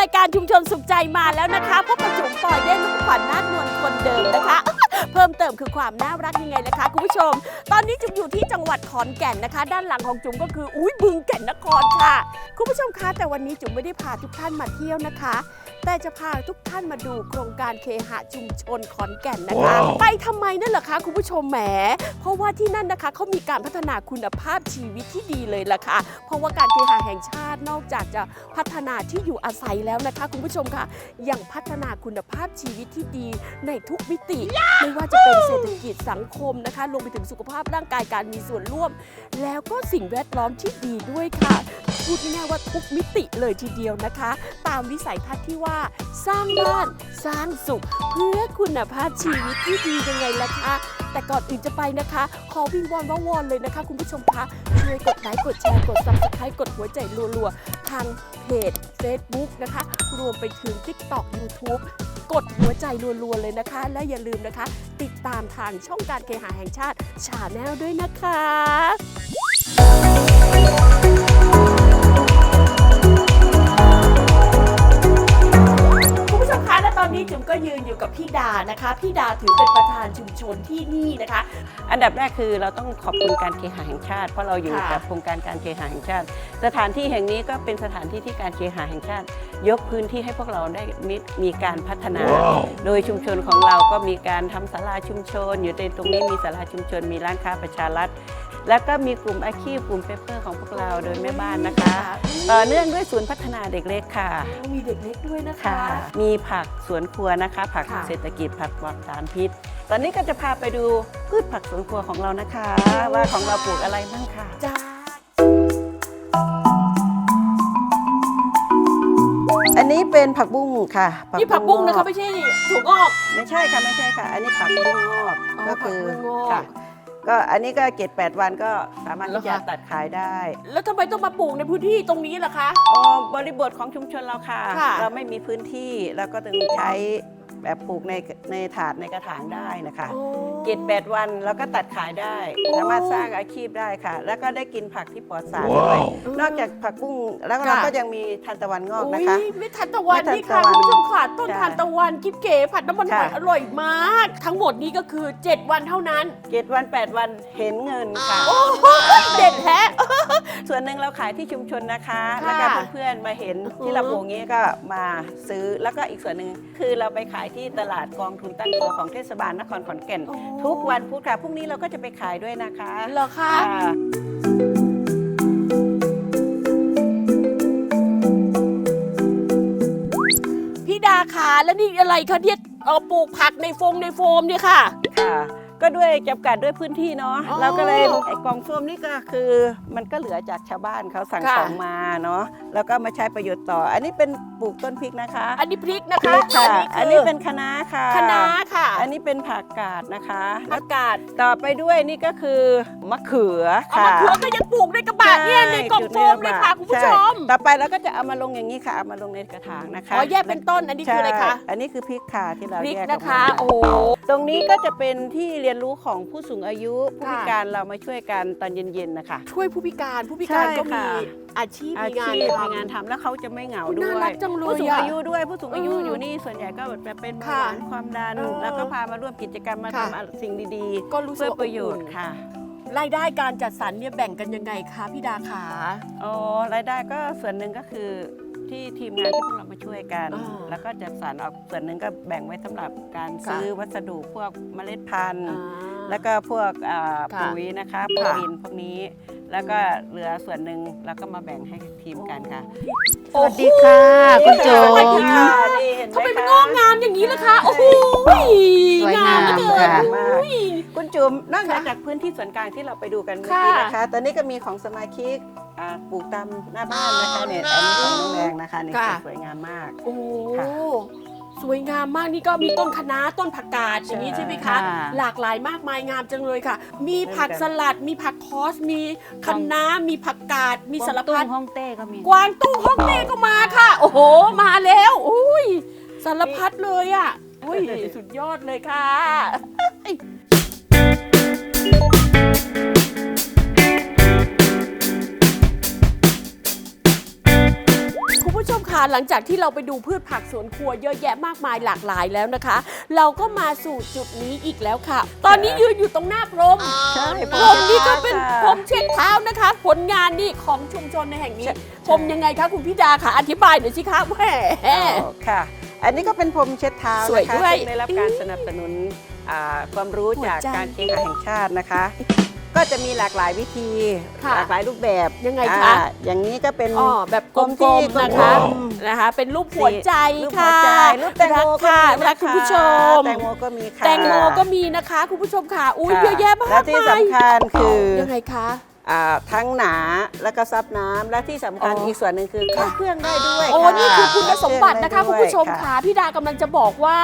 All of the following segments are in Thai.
รายการชุมชนสุขใจมาแล้วนะคะพบกับจุ๋มปอยเด้งลูกขวัญนาดนวลคนเดิมนะคะ เพิ่มเติมคือความน่ารักยังไงนะคะคุณผู้ชม ตอนนี้จุ๋มอยู่ที่จังหวัดขอนแก่นนะคะ ด้านหลังของจุ๋มก็คืออุ้ยบึงแก่นนครค่ะ คุณผู้ชมคะแต่วันนี้จุ๋มไม่ได้พาทุกท่านมาเที่ยวนะคะ แต่จะพาทุกท่านมาดูโครงการเคหะชุมชนขอนแก่นนะคะ ไปทำไมนั่นเหรอคะคุณผู้ชมแหม เพราะว่าที่นั่นนะคะเขามีการพัฒนาคุณภาพชีวิตที่ดีเลยล่ะค่ะ เพราะว่าการเคหะแห่งชาตินอกจากจะพัฒนาที่อยู่อาศัยแล้วนะคะ คุณผู้ชมค่ะยังพัฒนาคุณภาพชีวิตที่ดีในทุกมิติไม่ว่าจะเป็นเศรษฐกิจสังคมนะคะรวมไปถึงสุขภาพร่างกายการมีส่วนร่วม แล้วก็สิ่งแวดล้อมที่ดีด้วยค่ะ พูดง่ายๆว่าทุกมิติเลยทีเดียวนะคะ ตามวิสัยทัศน์ที่ว่า สร้างบ้านสร้างสุข เพื่อคุณภาพชีวิตที่ดียังไงล่ะคะแต่ก่อนอื่นจะไปนะคะ ขอวิงวอนว่าวอนเลยนะคะ คุณผู้ชมคะช่วยกดไลค์กดแชร์กด subscribe กดหัวใจรัวๆ ทางเพจ Facebook นะคะ รวมไปถึง TikTok YouTube กดหัวใจรัวๆเลยนะคะ และอย่าลืมนะคะ ติดตามทางช่องการเคหะแห่งชาติชาแนลด้วยนะคะ นะคะพี่ดาถือเป็นประธานชุมชนที่นี่นะคะ อันดับแรกคือเราต้องขอบคุณการเคหะแห่งชาติ เพราะเราอยู่ค่ะกับโครงการการเคหะแห่งชาติ สถานที่แห่งนี้ก็เป็นสถานที่ที่การเคหะแห่งชาติ ยกพื้นที่ให้พวกเราได้มีมีการพัฒนา โดยชุมชนของเราก็มีการทำศาลาชุมชน อยู่ในตรงนี้มีศาลาชุมชน มีร้านค้าประชารัฐ แล้วก็มีกลุ่มอาชีพกลุ่มเปเปอร์ของพวกเราโดยแม่บ้านนะคะ ต่อเนื่องด้วยศูนย์พัฒนาเด็กเล็กค่ะ มีเด็กเล็กด้วยนะคะค่ะมีผักสวนครัวนะคะ ผักค่ะเศรษฐกิจผักปลอดสารพิษ ตอนนี้ก็จะพาไปดูพืชผักสวนครัวของเรานะคะ ว่าของเราปลูกอะไรบ้างค่ะจ้าอันนี้เป็นผักบุ้งค่ะนี่ผักบุ้งนะคะไม่ใช่ถั่วงอก ไม่ใช่ค่ะไม่ใช่ค่ะ อันนี้ผักบุ้งงอกอ๋อก็คือผักบุ้งงอกค่ะ ก็อันนี้ก็เกตแปดวันก็สามารถเหรอที่จะคะตัดขายได้แล้วทำไมต้องมาปลูกในพื้นที่ตรงนี้ล่ะคะ อ๋อบริบทของชุมชนเราค่ะ ค่ะ เราไม่มีพื้นที่แล้วก็ต้องใช้ แบบปลูกในในถาดในกระถางได้นะคะโอ้เจ็ดแปดวันแล้วก็ตัดขายได้โอ้สามารถสร้างอาชีพได้ค่ะ แล้วก็ได้กินผักที่ปลอดสารด้วยนอกจากผักบุ้งแล้วเราค่ะก็ยังมีทานตะวันงอกโอ้นะคะยไม่ทันตะวันไม่ทันนี่ค่ะตะวันคุณผู้ชมค่ะต้นใช่ทานตะวันกิ๊บเก๋ผัดน้ำมันหอยค่ะอร่อยมาก ทั้งหมดนี้ก็คือ 7 วันเท่านั้นเจ็ดวันแปดวันเห็นเงินค่ะโอ้ยเด็ดแท้ ส่วนหนึ่งเราขายที่ชุมชนนะคะค่ะแล้วก็เพื่อนๆมาเห็นอือฮึที่เราปลูกงี้ก็มาซื้อแล้วก็อีกส่วนหนึ่งคือเราไปขายที่ตลาดกองทุนตั้งตัวของเทศบาลนครขอนแก่นโอ้ทุกวันพุธค่ะพรุ่งนี้เราก็จะไปขายด้วยนะคะเหรอคะค่ะพี่ดาขาแล้วนี่อะไรคะเนี่ยเอ่อปลูกผักในโฟมในโฟมเนี่ยค่ะค่ะ ก็ด้วยจำกัดด้วยพื้นที่เนาะอ๋อเราก็เลยไอ้กล่องโฟมนี่ก็คือ มันก็เหลือจากชาวบ้านเขาสั่งค่ะ ของมาเนาะแล้วก็มาใช้ประโยชน์ต่อ อันนี้เป็นปลูกต้นพริกนะคะอันนี้พริกนะพคะริกค่ะคือันนี้เป็นคะน้าค่ะคะน้าค่ะอันนี้เป็นผักกาดนะคะอากาศต่อไปด้วยนี่ก็คือมะเขือเอาค่ะมะเขือก็ยังปลูกในกระบะเนี่ยในกล่องโฟมเลยค่ะคุณผู้ชม ใต่อไปเราก็จะเอามาลงอย่างนี้ค่ะ เอามาลงในกระถางนะคะอ๋อแยกเป็นต้นอันนี้คืออะไรคะ ใช่อันนี้คือพริกค่ะที่เราพริกแยกออกมานะคะ โอ้โห ตรงนี้ก็จะเป็นที่เรียนรู้ของผู้สูงอายุผู้ค่ะพิการเรามาช่วยกันตอนเย็นๆนะคะ ช่วยผู้พิการผู้พิการใช่ก็มีค่ะอาชีพอามีงานชีพทำมีงานทำแล้วเขาจะไม่เหงาด้น่าวย รักจังเลยผู้สูงอะอายุด้วยผู้สูงอายุเออออยู่นี่ส่วนใหญ่ก็แบบเป็นเบาค่ะหวานความดัน เออแล้วก็พามาร่วมกิจกรรมมาค่ะทำสิ่งดีก็รู้ๆสึกเพื่อว่าประโยชน์อบอุ่นค่ะรายได้การจัดสรรเนี่ยแบ่งกันยังไงคะพี่ดาขา อ๋อรายได้ก็ส่วนหนึ่งก็คือ ที่ทีมงานที่พวกเรามาช่วยกัน อ่าแล้วก็จัดสรรออกส่วนหนึ่งก็แบ่งไว้สำหรับการค่ะ ซื้อวัสดุพวกเมล็ดพันธุ์อ่าแล้วก็พวกอ่าค่ะปุ๋ยนะคะพวกค่ะดินพวกนี้ แล้วก็เหลือส่วนหนึ่งแล้วก็มาแบ่งให้ทีมกันค่ะโอ้โหสวัสดีค่ะ คุณโจสวัสดีค่ะนี่เห็นไหทำไมมมันคะงอกงามอย่างนี้ล่ะคะ โอ้โหสวยงามเหลือเกินค่ะอุ้ยคุณจุ๋มนอกเหนือค่ะจากพื้นที่ส่วนกลางที่เราไปดูกันเมื่อค่ะกี้นะคะ ตอนนี้ก็มีของสมาชิกอ่าปลูกตามหน้าบ้านนะคะเนี่ยอันนี้ของน้องแดงนะคะนี่ค่ะ สวยงามมาก โอ้ค่ะสวยงามมากนี่ก็มีต้นคะน้าต้นผักกาดอย่างนี้ใช่ไหมคะ ค่ะหลากหลายมากมายงามจังเลยค่ะ มีผักสลัด มีผักคอส มีคะน้ามีผักกาด มีสารตุ้พังดฮ่องเต้ก็มี กวางตุ้งฮ่องเต้ก็มาค่ะ โอ้โห มาแล้ว อุ้ยสารพัดเลยอะ อุ้ยสุดยอดเลยค่ะ คุณผู้ชมคะหลังจากที่เราไปดูพืชผักสวนครัวเยอะแยะมากมายหลากหลายแล้วนะคะ เราก็มาสู่จุดนี้อีกแล้วค่ะ ตอนนี้ยืนอยู่ตรงหน้าพรมใช่พรมนี่ก็เป็นค่ะพรมเช็ดเท้านะคะ ผลงานนี่ของชุมชนในแห่งนี้ใช่พรมยังไงคะคุณพี่ดาค่ะอธิบายหน่อยสิคะแหมอ๋อค่ะ อันนี้ก็เป็นพรมเช็ดเท้าสวยนะคะด้วยซึ่งได้รับการสนับสนุนอ่าความรู้จากหัวใจการเคหะแห่งชาตินะคะ ก็จะมีหลากหลายวิธีค่ะหลากหลายรูปแบบยังไงคะ อ่าอย่างนี้ก็เป็นอ๋อแบบกกลลมมที่ๆนะคะกลมนะคะ เป็นรูปหัวใจรูปหัค่ะวใจรูปแตงโมรักก็ค่ะมีรักนะคุณคะผู้ชม แตงโมก็มีค่ะแตงโมก็มีนะคะ คุณผู้ชมค่ะ อุ้ยค่เยอะแยะมากและที่มายสำคัญคือ ยังไงคะอ่า ทั้งหนาแล้วก็ซับน้ำและที่สำคัญอ๋ออี อีกส่วนหนึ่งคือเข้าเครื่องได้ด้วยโอ้ะนี่คือคุณสมบัตินะคะเข้าคุณเองได้ผู้ชมด้วยค่ะพี่ดากำลังจะบอกว่า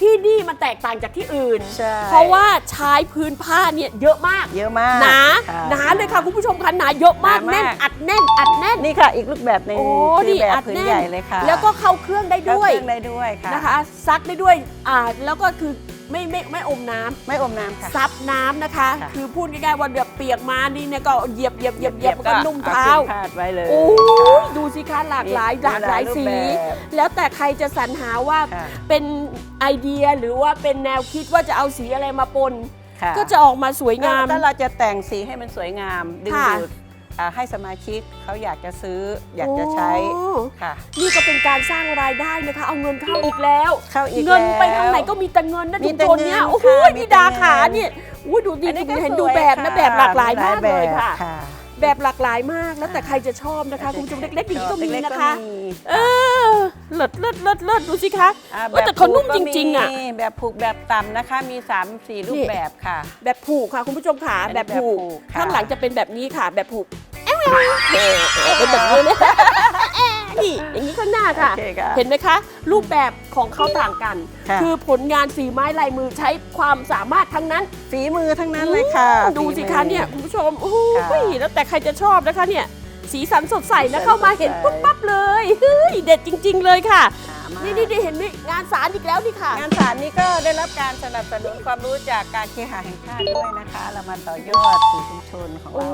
ที่นี่มันแตกต่างจากที่อื่น ใช่เพราะว่าใช้พื้นผ้าเนี่ยเยอะมาก เยอะมากหนาค่ะหนาเลยค่ะคุณผู้ชมค่ะหนาเยอะมากหนามากแน่นอัดแน่นอัดแน่น นี่ค่ะอีกรูปแบบหนึ่งโอ้คือนี่แบบอัดพื้นแน่น ใหญ่เลยค่ะแล้วก็เข้าเครื่องได้เข้าด้วยเครื่องได้ด้วยค่ะ นะคะ ซักได้ด้วยอ่าแล้วก็คือ ไม่ไม่ไม่อมน้ำไม่อมน้ำค่ะ ซับน้ำนะคะ ค่ะ คือพูดง่ายๆว่าแบบเปียกมานี่เนี่ยก็เหยียบเหยียบเหยียบเหยียบก็นุ่มเท้าอขึ้นพาดไว้เลย โอ้ยค่ะดูสิคะหลากหลายมีหลากหลายรูปสีแบบ แล้วแต่ใครจะสรรหาว่าค่ะเป็นไอเดียหรือว่าเป็นแนวคิดว่าจะเอาสีอะไรมาปน ค่ะก็จะออกมาสวยงามถ้าเราจะแต่งสีให้มันสวยงามดึงค่ะ ดูด อ่าให้สมาชิกเขาอยากจะซื้ออยากจะใช้โอ้ ค่ะ นี่ก็เป็นการสร้างรายได้นะคะ เอาเงินเข้าอีกแล้ว เข้าอีกเงินไปแล้วทางไหนก็มีแต่เงินนะมีชุมแต่ชนเนี้ยเงินโอ้โหค่ะมีพี่แต่ดาขาเงิน เนี่ยอุ้ยดูดีอันนี้ก็เห็นสวยดูแบบนะค่ะแบบหลากหลายมากแบเลยบค่ะค่ะ แบบหลากหลายมากแล้วแต่ใครจะชอบนะคะ คุณผู้ชมเล็กๆอย่างนี้ก็มีเล็ๆนะคะมีเออเลิศเลิศเลิศเลิศดูสิคะอ่าเออแต่เขานุ่มผูกจก็ริงๆอะมีแบบผูกแบบต่ำนะคะ มี 3 4 รูนี่ปแบบค่ะ แบบผูกค่ะคุณผู้ชมขาอันนี้แบบผูกแบบผูกค่ะข้างหลังจะเป็นแบบนี้ค่ะ แบบผูกเอ้ยเอ้ยเอ้ยเป็นแบบนี้เลย ค่ะ โอเคค่ะเห็นไหมคะ รูปแบบของเขาต่างกัน ค่ะ คือผลงานฝีไม้ลายมือใช้ความสามารถทั้งนั้น ฝีมือทั้งนั้นเลยค่ะดูสิฝีคะมือ เนี่ยคุณผู้ชมโอ้ค่ะยแล้วแต่ใครจะชอบนะคะเนี่ย สีสันสดใสสีสันะนเข้ามาสดใสเห็นปุ๊บปั๊บเลยเฮ้ยเด็ดจริง ๆ เลยค่ะ หามากนี่นี่นี่เห็นไหมงานสารอีกแล้วนี่ค่ะ งานสารนี้ก็ได้รับการสนับสนุนความรู้จากการเคหะแห่งชาติด้วยนะคะเรามาต่อยอดสู่ชุมชนของโอ้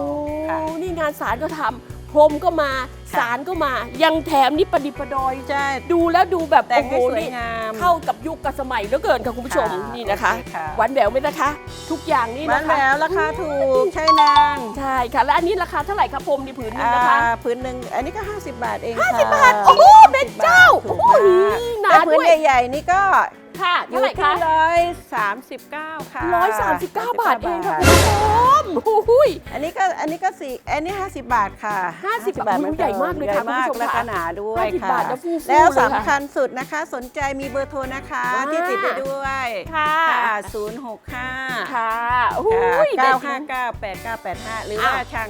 เราค่ะ นี่งานสารก็ทำพ รมก็มาค่ะสารก็มา ยังแถมนี่ประดิษฐ์ประดอย ใช่ดูแล้วดูแบบแต่งโอ้โหให้สวยนี่งามเข้ากับยุคกับสมัยเหลือเกินค่ะคุณผู้ชมค่ะนี่นะคะโอเคค่ะ หวานแหววไหมนะคะ ทุกอย่างนี่บ้านะนคะแล้วราคาถูกใช่นานใช่ค่ะ และอันนี้ราคาเท่าไหร่คะพรมนี่ผืนหนึงอ่านะคะพื้นหนึ่งอันนี้ก็ 50 บาทเองห้าค่ะสิบบาทโอ้โหเป็นเจ้าถูโอ้กโหมากหนาแต่พื้นด้วย ใหญ่ๆนี่ก็ ค่ะอเท่ายู่ไหร่ที่คะร้อยสามสิบเก้าค่ะร้อยสามสิบเก้าบาทเองค่ะบาคุณผู้ชมโอ้โหยอันนี้ก็อันนี้ก็สี่อันนี้50บาทค่ะ50บาทอุ๊ยใหญ่มากเลยค่ะใหญ่มากคุณผู้ชมและค่ะก็หนาด้วย50ค่ะบาทแล้วฟูๆแล้วเลยค่ะสำคัญสุดนะคะ สนใจมีเบอร์โทรนะคะอ่าที่ติดไปด้วยค่ะศูนย์หกห้าค่ะโอ้โหยเก้าด็ห้าดเก้าแปดเก้าแปดห้าหรืออ้าวว่าทาง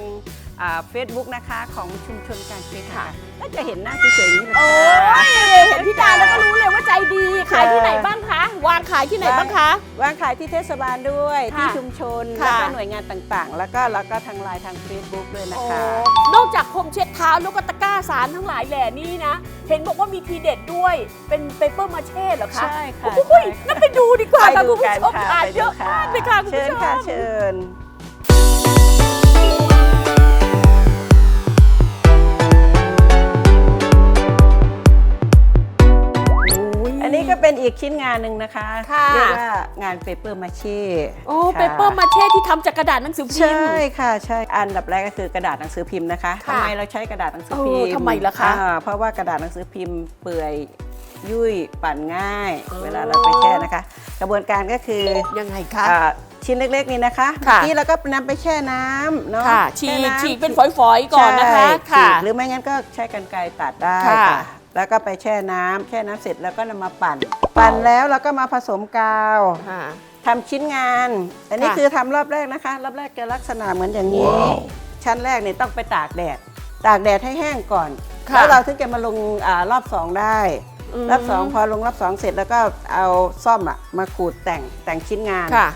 เฟซบุ๊กนะคะของชุมชนการเคหะค่ะก็จะเห็นหน้าสวยๆอย่างนี้เลยโอ้ค่ะยเห็นพี่ดาแล้วก็รู้เลยว่าใจดีขายที่ไหนบ้างคะวางขายที่ไหนบ้างคะวางขายที่เทศบาลด้วยค่ะที่ชุมชนค่ะแล้วก็หน่วยงานต่างๆ แล้วก็แล้วก็ทางไลน์ทาง Facebook ด้วยนะคะนอกจากพรมเช็ดเท้าแล้วก็ตะกร้าสารทั้งหลายแหล่นี่นะ เห็นบอกว่ามีทีเด็ดด้วยเป็นเปเปอร์มาเช่เหรอคะใช่ค่ะโอ้ยงั้นไปดูดีกว่าไปค่ะดูคุณผู้กันชมค่ะอ่านไปเยดูอะมากเลยค่ะคุณเชิผู้ญชมค่ะเชิญ อันนี้ก็เป็นอีกชิ้นงานหนึ่งนะคะค่ะ เรียกว่างานเปเปอร์มาเช่โอ้เปเปอร์มาเช่ที่ทำจากกระดาษหนังสือพิมใช่พ์ ค่ะใช่อันดับแรกก็คือกระดาษหนังสือพิมพ์นะคะค่ะทำไมเราใช้กระดาษหนังสือพิเอมอพ์ทำไมล่ะคะอ่าเพราะว่ากระดาษหนังสือพิมพ์เปื่อยยุ่ยปั่นง่าย อ๋อ เวลาเราไปแช่นะคะ กระบวนการก็คือยังไงคะ อ่าชิ้นเล็กๆนี่นะคะค่ะเมื่อกี้เราก็นำไปแช่น้ำเนาะค่ะฉีแช่กน้ำ ฉีกเป็นฝอยๆก่อนนะคะใช่ค่ะ ฉีกหรือไม่งั้นก็ใช้กันไกรตัดได้ค่ะ ค่ะ แล้วก็ไปแช่น้ำแช่น้ำเสร็จแล้วก็นำมาปั่น ปั่นแล้วเราก็มาผสมกาวค่ะ ทำชิ้นงาน อันนี้ค่ะ คือทำรอบแรกนะคะ รอบแรกจะลักษณะเหมือนอย่างนี้ชั้นแรกเนี่ยต้องไปตากแดด ตากแดดให้แห้งก่อน ค่ะแล้วเราถึงจะมาลงอารอบสองได้ มรอบสองพอลงรอบสองเสร็จแล้วก็เอาซ่อมอะมาขูดแต่งแต่งชิ้นงาน ค่ะ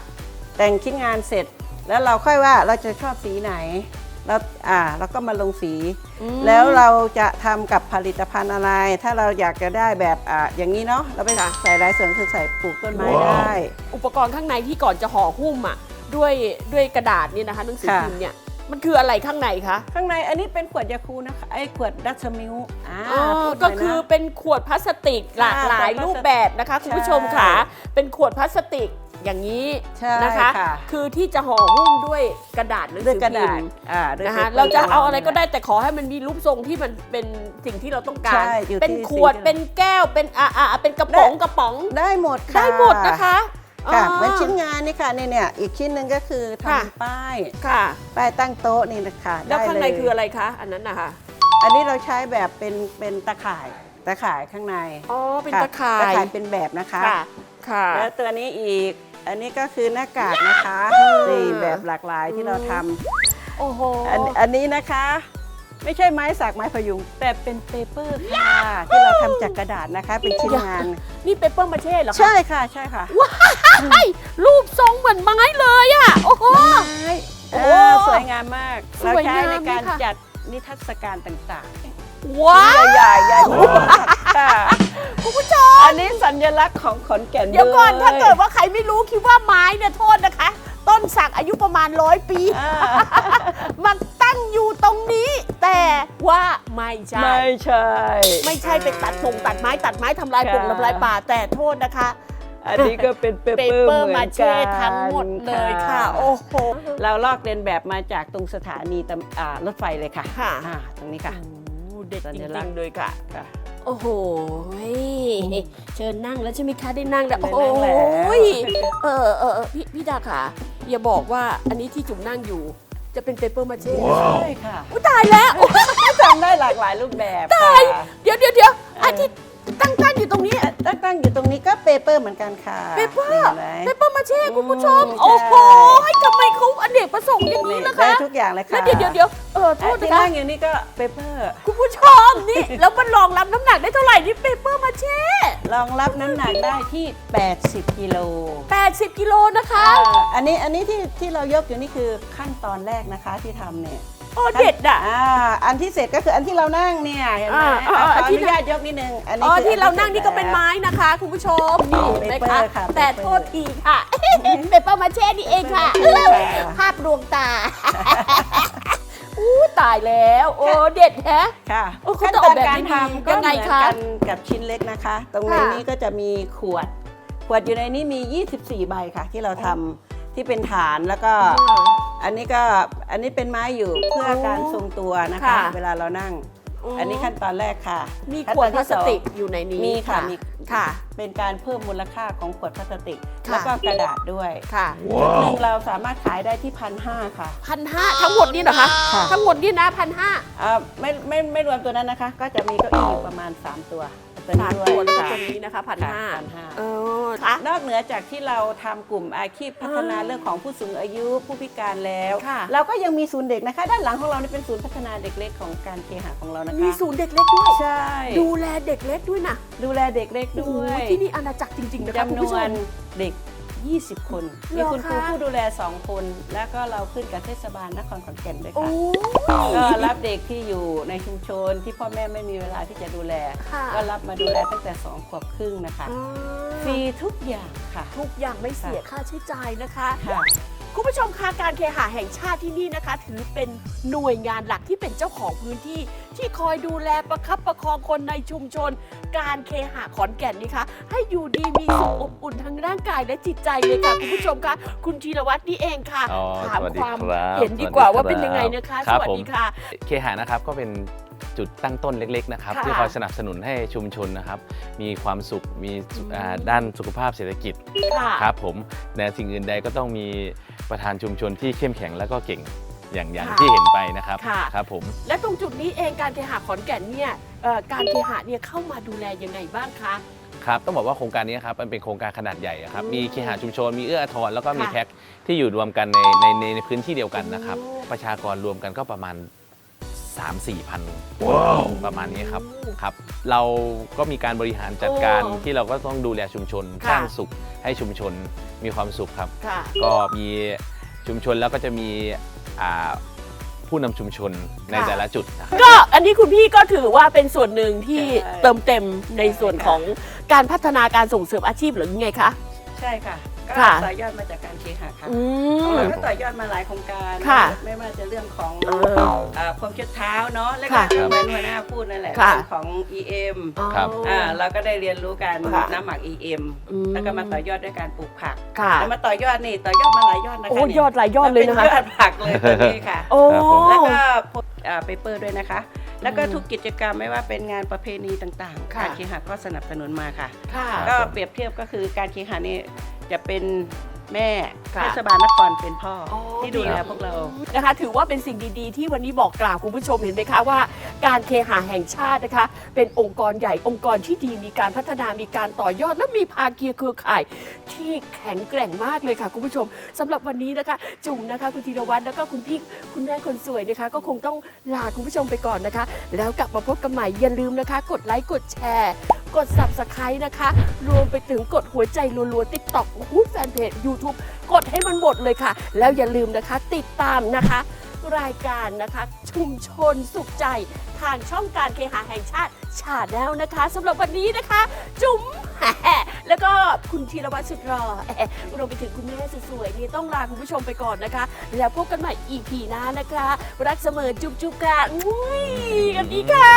แต่งชิ้นงานเสร็จ แล้วเราค่อยว่าเราจะชอบสีไหนเแล้วอ่าแล้วก็มาลงสี อืม แล้วเราจะทำกับผลิตภัณฑ์อะไร ถ้าเราอยากจะได้แบบอ่าอย่างนี้เนาะเราไปค่ะใส่ลายเสริมคือใส่ปลูกต้นไม้ว้าว ได้ อุปกรณ์ข้างในที่ก่อนจะห่อหุ้มอะด้วยด้วยกระดาษนี่นะคะหนังสือค่ะ พิมพ์เนี่ยมันคืออะไรข้างในคะข้างในอันนี้เป็นขวดยาคูนะคะไอ้ขวดดัชมิลอ่าอ๋อพูดหน่ก็ยนะ คือเป็นขวดพลาสติกหลากหลายขวดพลาสติกรูปแบบนะคะคุณผู้ชมค่ะใช่เป็นขวดพลาสติก อย่างนี้ใช่นะคะ ค่ะ คือที่จะห่อหุ้มด้วยกระดาษหนังด้วยสือกระพิดามษพ์อ่าด้วยนะคะปปเราจะเอาอะไรก็นี่ยได้แต่ขอให้มันมีรูปทรงที่มันเป็นสิ่งที่เราต้องการ ใช่อยู่ที่เป็นขวดสิ่งที่เป็นแก้วเป็นอ่าอ่าเป็นกระป๋องได้ กระป๋องได้หมดค่ะได้หมดนะคะค่ะอ๋อเหมือนชิ้นงานนี่ค่ะเนี่ยเนี่ยอีกชิ้นหนึ่งก็คือค่ะทำป้าย ค่ะ ป้ายตั้งโต๊ะนี่นะคะแล้วได้ข้างในเลยคืออะไรคะอันนั้นนะคะอันนี้เราใช้แบบเป็นเป็นตะข่ายตะข่ายข้างในอ๋อเป็นค่ตะข่าตะยข่ายเป็นแบบนะคะ ค่ะค่ะ แล้วตัวนี้อีก อันนี้ก็คือหน้ากากนะคะนี่แบบหลากหลายที่เราทำโอ้โหอันอันนี้นะคะ ไม่ใช่ไม้สักไม้พยุงแต่เป็นเปเปอร์ ค่ะที่เราทำจากกระดาษนะคะ เป็นชิ้นงาน นี่เปเปอร์มาเช่เหรอคะใช่ค่ะใช่ค่ะว้ายรูปทรงเหมือนไม้เลยอะโอ้โหไม้โอ้เออสวยงามมากสเราวยใช้งามในการเลยค่ะ จัดนิทรรศการต่างว้าๆวใหญ่ๆใหญ่มากค่ะ คุณผู้ชม อันนี้สัญลักษณ์ของขอนแก่นเดี๋ยวก่อนลถ้าเกิดว่าใครไม่รู้คิดว่าไม้เนี่ยโทษนะคะ ต้นสักอายุประมาณร้อยปีอ่ามันตั้งอยู่ตรงนี้ แต่ว่าไม่ใช่ ไม่ใช่ ไม่ใช่ไปตัดปงตัดไม้ตัดไม้ทำลายปงค่ะทำลายป่าแต่โทษนะคะอันนี้ก็เป็นเปเปเปอร์เปอร์เหมืมาอนเช่กันทั้งหมดเลยค่ะ โอ้โห เราลอกเลียนแบบมาจากตรงสถานีตำอ่ารถไฟเลยค่ะค่ะอ่าตรงนี้ค่ะเด็ดจสัญลัริกงษณ์ๆเลยค่ะค่ะโอ้โหเชิญนั่งแล้วใช่ไหมคะได้นั่งแล้วได้โอ้นั่งแล้วยเออเออเออพี่พี่ดาค่ะ อย่าบอกว่าอันนี้ที่จุ๋มนั่งอยู่จะเป็นเปเปอร์มาเช่ว้าวใช่ค่ะ อุ๊ยตายแล้วทำได้หลากหลายรูปแบบตายค่ะเดี๋ยวเดี๋ยวเดี๋ยวไอ้ที่ ตั้งตั้งอยู่ตรงนี้ตั้งตั้งอยู่ตรงนี้ก็เปเปอร์เหมือนกันค่ะเปเปอร์นี่ห็นไหมเปเปอร์มาเช่คุณผู้ชมอืมโอ้โหใช่ทำไมเขาอเนกประสงค์อย่างนี้ล่ะได้คะทุกอย่างเลยค่ะแล้วเดี๋ยวเดี๋ยวเดี๋ยวเออโทษที่นะคะนั่งอยู่นี่ก็เปเปอร์คุณผู้ชมนี่แล้วมันรองรับน้ำหนักได้เท่าไหร่นี่เปเปอร์มาเช่รองรับน้ำหนักได้ที่ 80กิโล80กิโลนะคะอ่าอันนี้อันนี้ที่ที่เรายกอยู่นี่คือขั้นตอนแรกนะคะที่ทำเนี่ย โอ้เด็ดอะ อ่าอันที่เสร็จก็คืออันที่เรานั่งเนี่ยเห็นไหมอ่าอ่าอะขอ่าออที่นุญาตยกนิดนึงอันนี้อ๋อคือที่เรานั่งสจนี่ก็เป็นแล้วไม้นะคะ คุณผู้ชมนี่เห็นไหมเปเปอคะร์ค่ะแต่เปเปอร์โทษทีค่ะ เปเปอร์มาเช่นี่เองค่ะเปเปอร์ค่ะ ภาพดวงตาอู้ตายแล้ว โอ้เด็ดแฮะ ค่ะโอ้เขาขั้นจะตอออกนแบบการได้ดีทำก็ยังเหไงมือนคะกันกับชิ้นเล็กนะคะ ตรงในค่ะ นี้ก็จะมีขวด ขวดอยู่ในนี้มี 24 ใบค่ะ ที่เราทำ ที่เป็นฐานแล้วก็อันนี้ก็อันนี้เป็นไม้อยู่เพื่อการทรงตัวนะคะ ค่ะ เวลาเรานั่งอ๋ออัอันนี้ขั้นตอนแรกค่ะมีขั้นขวตดอนพลาที่สสองติกอยู่ในนี้มีค่ะมีค่ะ เป็นการเพิ่มมูลค่าของขวดพลาสติก ค่ะ แล้วก็กระดาษด้วยค่ะชุดหนึ่งเราสามารถขายได้ที่พันห้าค่ะ พันห้าทั้งหมดนี่เหรอคะค่ะ ทั้งหมดนี่นะพันห้าอ่าไม่ไม่ไม่รวมตัวนั้นนะคะ ก็จะมีเก้าอี้อยู่ประมาณ 3 ตัว ตัวสามนี้ตัวแล้วก็ค่ะตัวนี้นะคะพันห้าพันห้าเออค่ะ นอกเหนือจากที่เราทำกลุ่มอาชีพพัฒนาอ่าเรื่องของผู้สูงอายุผู้พิการแล้ว ค่ะ เราก็ยังมีศูนย์เด็กนะคะ ด้านหลังของเรานี่เป็นศูนย์พัฒนาเด็กเล็กของการเคหะของเรานะคะมีศูนย์เด็กเล็กด้วย ใช่ดูแลเด็กเล็กด้วยนะดูแลเด็กเล็กโอ้โหด้วยที่นี่อาณาจักรจริงๆนะคะคุณจำนผู้ชวม นเด็ก 20 คน เหรอมีคุณครูคะ ผู้ดูแล 2 คน แล้วก็เราขึ้นกับเทศบาลนครขอนแก่นด้วยโอ้ ค่ะยก็รับเด็กที่อยู่ในชุมชนที่พ่อแม่ไม่มีเวลาที่จะดูแล ค่ะ ก็รับมาดูแลตั้งแต่2ขวบครึ่งนะคะอ่าฟรีทุกอย่างค่ะ ทุกอย่างไม่เสียค่าใช้จ่ายนะคะ ค่ะ คุณผู้ชมคะการเคหะแห่งชาติที่นี่นะคะ ถือเป็นหน่วยงานหลักที่เป็นเจ้าของพื้นที่ ที่คอยดูแลประคับประคองคนในชุมชน การเคหะขอนแก่นนี่คะให้อยู่ดีมีสุขอบอุ่นทั้งร่างกายและจิตใจเลยค่ะ คุณผู้ชมคะคุณธีรวัตรนี่เองค่ะ อ๋อถามสวัสดีความครับเห็นดีกว่าสวัว่าสดีเป็นยังไงครับนะคะคสรับวัสผม ดีค่ะ เคหะนะครับก็เป็น จุดตั้งต้นเล็กๆนะครับค่ะที่คอยสนับสนุนให้ชุมชนนะครับ มีความสุขมีสุอ่าด้านสุขภาพเศรษฐกิจค่ะครับผมแต่สิ่งอื่นใดก็ต้องมีประธานชุมชนที่เข้มแข็งแล้วก็เก่งอย่างอย่างค่ะที่เห็นไปนะครับค่ะ ครับผม และตรงจุดนี้เองการเคหะขอนแก่นเนี่ยเอ่อการเคหะเนี่ยเข้ามาดูแลยังไงบ้างคะ ครับต้องบอกว่าโครงการนี้ครับมันเป็นโครงการขนาดใหญ่อะครับอืมมีเคหะชุมชนมีเอื้ออาทรแล้วก็มีค่ะแพ็คที่อยู่รวมกันในในในในพื้นที่เดียวกันนะครับ โอ้ ประชากรรวมกันก็ประมาณ 3-4พันว้าวประมาณนี้ครับครับ เราก็มีการบริหารจัดการโอ้ที่เราก็ต้องดูแลชุมชนค่ะ สร้างสุขให้ชุมชนมีความสุขครับ ค่ะ ก็มีชุมชนแล้วก็จะมีอ่าผู้นำชุมชนในค่ะ แต่ละจุดนะครับ ก็อันนี้คุณพี่ก็ถือว่าเป็นส่วนหนึ่งที่ใช่ เติมเต็มในส่วนของการพัฒนาการส่งเสริมอาชีพหรือยังไงคะ ใช่ค่ะ ก็ค่ะต่อยอดมาจากการเคหะค่ะอืมเราก็ต่อยอดมาหลายโครงการ ค่ะไม่ว่าจะเรื่องของเออเอ่อความเช็ดเท้าเนาะแล้วก็ค่ะเหมือนหัวหน้าพูดนั่นแหละค่ะ เรื่องของ EM ครับ อ่าเราก็ได้เรียนรู้การค่ะน้ำหมัก EM อืม แล้วก็มาต่อยอดด้วยการปลูกผักค่ะแล้วมาต่อยอดนี่ต่อยอดมาหลายยอดนะคะโอ้เนี่ยอดหลายยอดเลยนะคะ มัป็ยอดผักเลยตัวนี้ค่ะ โอ้ครับผมแล้วก็พบเปเปอร์ด้วยนะคะ แล้วก็ทุกกิจกรรมไม่ว่าเป็นงานประเพณีต่างๆ ค่ะ การเคหะก็สนับสนุนมาค่ะ ค่ะ ก็เปรียบเทียบก็คือการเคหะนี่จะเป็น แม่ค่ะ เทศบาลนครเป็นพ่อออที่ดูแลพวกเรา นะคะ ถือว่าเป็นสิ่งดีๆ ที่วันนี้บอกกล่าวคุณผู้ชมเห็นไหมคะว่า การเคหะแห่งชาตินะคะ เป็นองค์กรใหญ่องค์กรที่ดีมีการพัฒนามีการต่อยอด และมีภาคีเครือข่าย ที่แข็งแกร่งมากเลยค่ะ คุณผู้ชมสำหรับวันนี้นะคะ จุ๋มนะคะ คุณธีรวัตรแล้วก็คุณพี่คุณแม่คนสวยนะคะ ก็คงต้องลาคุณผู้ชมไปก่อนนะคะ แล้วกลับมาพบกันใหม่อย่าลืมนะคะ กดไลค์กดแชร์ กด subscribe นะคะ รวมไปถึงกดหัวใจรัวๆ TikTok อู้แฟนเพจ YouTube กดให้มันหมดเลยค่ะ แล้วอย่าลืมนะคะ ติดตามนะคะ รายการนะคะชุมชนสุขใจ ทางช่องการเคหะแห่งชาติชาแนลนะคะสำหรับวันนี้นะคะ จุ๋มแล้วก็คุณธีรวัตรสุดรอรวมไปถึงคุณแม่สวยๆนี่ต้องลาคุณผู้ชมไปก่อนนะคะ แล้วพบกันใหม่ EP หน้านะคะ รักเสมอจุ๊บๆค่ะอุ้ยกันดีค่ะ